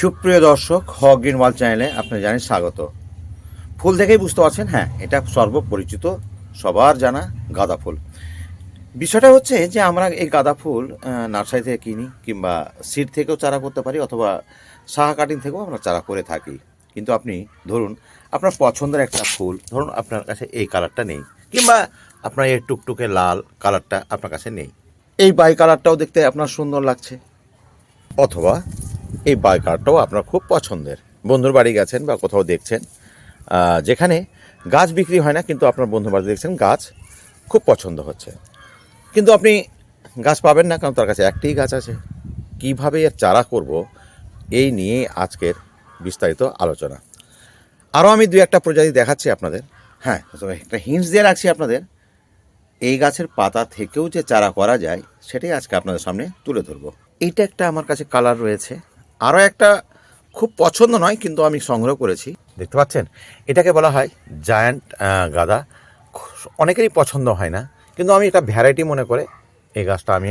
সুপ্রিয় দর্শক, হক গ্রিন ওয়াল চ্যানেলে আপনি জানেন স্বাগত। ফুল দেখেই বুঝতে পারছেন হ্যাঁ এটা সর্বপরিচিত, সবার জানা গাঁদা ফুল। বিষয়টা হচ্ছে যে আমরা এই গাঁদা ফুল নার্সারি থেকে কিনি কিংবা সিড থেকেও চারা করতে পারি অথবা সাহা কাটিং থেকেও আমরা চারা করে থাকি। কিন্তু আপনি ধরুন, আপনার পছন্দের একটা ফুল, ধরুন আপনার কাছে এই কালারটা নেই, কিংবা আপনার এই টুকটুকে লাল কালারটা আপনার কাছে নেই। এই বাই কালারটাও দেখতে আপনার সুন্দর লাগছে। অথবা এই বাইকারটাও আপনার খুব পছন্দের। বন্ধুর বাড়ি গেছেন বা কোথাও দেখছেন যেখানে গাছ বিক্রি হয় না, কিন্তু আপনার বন্ধুর বাড়ি দেখছেন গাছ খুব পছন্দ হচ্ছে। কিন্তু আপনি গাছ পাবেন না, কারণ তার কাছে একটাই গাছ আছে। কীভাবে এর চারা করব, এই নিয়ে আজকের বিস্তারিত আলোচনা। আরও আমি দু একটা প্রজাতি দেখাচ্ছি আপনাদের। হ্যাঁ একটা হিন্টস দিয়ে রাখছি আপনাদের। এই গাছের পাতা থেকেও যে চারা করা যায়, সেটাই আজকে আপনাদের সামনে তুলে ধরবো। এইটা একটা আমার কাছে কালার রয়েছে। আরও একটা খুব পছন্দ নয়, কিন্তু আমি সংগ্রহ করেছি। দেখতে পাচ্ছেন? এটাকে বলা হয় জায়ান্ট গাদা। অনেকেরই পছন্দ হয় না, কিন্তু আমি এটা ভ্যারাইটি মনে করে এই গাছটা আমি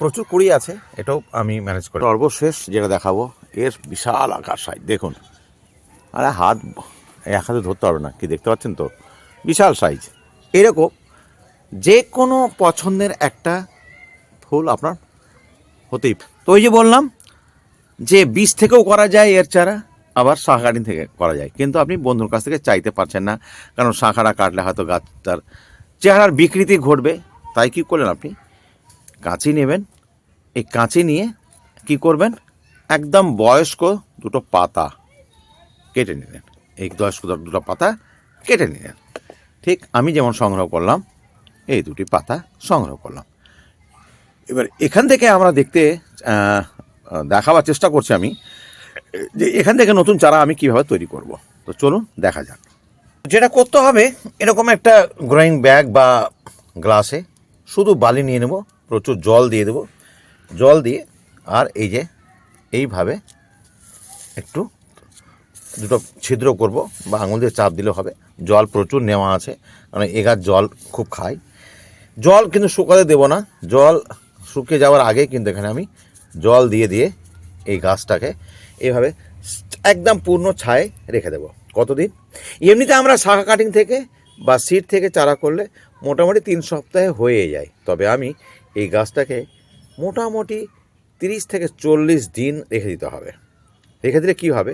প্রচুর কুড়ি আছে, এটাও আমি ম্যানেজ করি। সর্বশেষ যেটা দেখাবো, এর বিশাল আকার সাইজ, দেখুন। আরে হাত, এক হাতে ধরতে পারবে না, কি দেখতে পাচ্ছেন তো? বিশাল সাইজ। এরকম যে কোনো পছন্দের একটা ফুল আপনার হতেই তো ওই যে বললাম যে বীজ থেকেও করা যায় এর চারা, আবার শাঁখাড়ি থেকে করা যায়। কিন্তু আপনি বন্ধুর কাছ থেকে চাইতে পারছেন না, কারণ শাঁখাটা কাটলে হয়তো গাছ তার চেহারার বিকৃতি ঘটবে। তাই কি করলেন আপনি? কাঁচি নেবেন। এই কাঁচি নিয়ে কি করবেন? একদম বয়স্ক দুটো পাতা কেটে নিলেন। এই বয়স্ক দুটো পাতা কেটে নিলেন। ঠিক আমি যেমন সংগ্রহ করলাম, এই দুটি পাতা সংগ্রহ করলাম। এবার এখান থেকে আমরা দেখতে দেখাবার চেষ্টা করছি আমি, যে এখান থেকে নতুন চারা আমি কীভাবে তৈরি করব। তো চলুন দেখা যাক। যেটা করতে হবে, এরকম একটা গ্রোয়িং ব্যাগ বা গ্লাসে শুধু বালি নিয়ে নেব, প্রচুর জল দিয়ে দেবো। জল দিয়ে, আর এই যে এইভাবে একটু দুটো ছিদ্র করব, বা আঙুল দিয়ে চাপ দিলে হবে। জল প্রচুর নেওয়া আছে, কারণ এগার জল খুব খায়। জল কিন্তু শুকাতে দেবো না, জল শুকিয়ে যাওয়ার আগে কিন্তু এখানে আমি জল দিয়ে দিয়ে এই গাছটাকে এইভাবে একদম পূর্ণ ছায়ে রেখে দেবো। কতদিন? এমনিতে আমরা শাখা কাটিং থেকে বা সিট থেকে চারা করলে মোটামুটি তিন সপ্তাহে হয়ে যায়। তবে আমি এই গাছটাকে মোটামুটি তিরিশ থেকে চল্লিশ দিন রেখে দিতে হবে। রেখে দিলে কী হবে?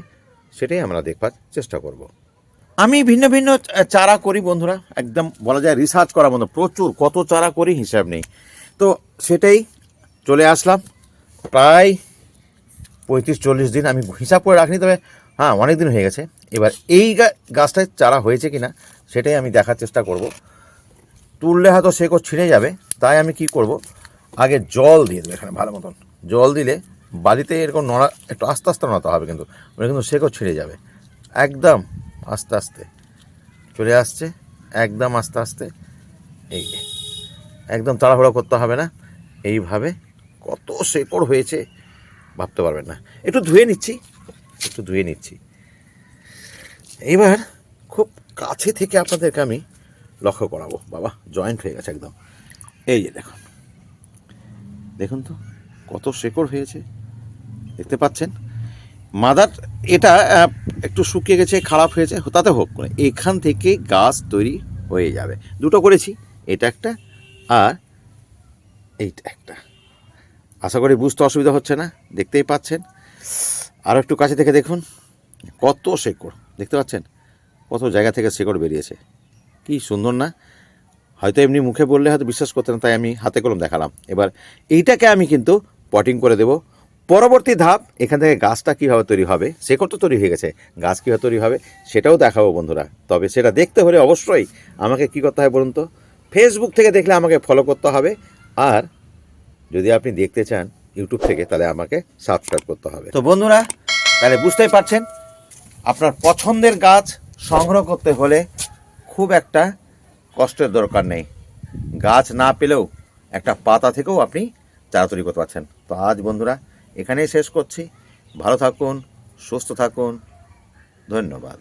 সেটাই আমরা দেখবার চেষ্টা করব। আমি ভিন্ন ভিন্ন চারা করি বন্ধুরা, একদম বলা যায় রিসার্চ করার মতো প্রচুর, কত চারা করি হিসাব নেই। তো সেটাই চলে আসলাম। প্রায় পঁয়ত্রিশ, চল্লিশ দিন আমি হিসাব করে রাখিনি, তবে হ্যাঁ অনেক দিন হয়ে গেছে। এবার এই গাছটায় চারা হয়েছে কি না সেটাই আমি দেখার চেষ্টা করব। তুললে হয়তো শেকড় ছিঁড়ে যাবে, তাই আমি কি করব? আগে জল দিয়ে দেবো এখানে ভালো মতন। জল দিলে বালিতে এরকম নড়া, একটু আস্তে আস্তে নড়াতে হবে কিন্তু ওটা কিন্তু শেকড় ছিঁড়ে যাবে। একদম আস্তে আস্তে। চলে আসছে, একদম আস্তে আস্তে। এই একদম তাড়াহুড়ো করতে হবে না। এইভাবে কত শেকড় হয়েছে, ভাবতে পারবেন না। একটু ধুয়ে নিচ্ছি, একটু ধুয়ে নিচ্ছি। এবার খুব কাছে থেকে আপনাদেরকে আমি লক্ষ্য করাবো। বাবা, জয়েন্ট হয়ে গেছে একদম। এই যে দেখুন দেখুন তো, কত শেকড় হয়েছে। দেখতে পাচ্ছেন? মাদার, এটা একটু শুকিয়ে গেছে, খারাপ হয়েছে, তাতে হোক করে এখান থেকে গাছ তৈরি হয়ে যাবে। দুটো করেছি, এটা একটা আর এইটা একটা। আশা করি বুঝতে অসুবিধা হচ্ছে না, দেখতেই পাচ্ছেন। আরও একটু কাছে থেকে দেখুন, কত শেকড়, দেখতে পাচ্ছেন? কত জায়গা থেকে শেকড় বেরিয়েছে, কি সুন্দর না? হয়তো এমনি মুখে বললে হয়তো বিশ্বাস করতেন তাই আমি হাতে কলম দেখালাম। এবার এইটাকে আমি কিন্তু পটিং করে দেব। পরবর্তী ধাপ, এখান থেকে গাছটা কীভাবে তৈরি হবে, শেকড় তো তৈরি হয়ে গেছে, গাছ কীভাবে তৈরি হবে সেটাও দেখাবো বন্ধুরা। তবে সেটা দেখতে হলে অবশ্যই আমাকে কী করতে হয় বলুন তো? ফেসবুক থেকে দেখলে আমাকে ফলো করতে হবে, আর যদি আপনি দেখতে চান ইউটিউব থেকে, তাহলে আমাকে সাবস্ক্রাইব করতে হবে। তো বন্ধুরা, তাহলে বুঝতেই পারছেন, আপনার পছন্দের গাছ সংগ্রহ করতে হলে খুব একটা কষ্টের দরকার নেই। গাছ না পেলেও একটা পাতা থেকেও আপনি চারা তৈরি করতে পারছেন। তো আজ বন্ধুরা, এখানেই শেষ করছি। ভালো থাকুন, সুস্থ থাকুন। ধন্যবাদ।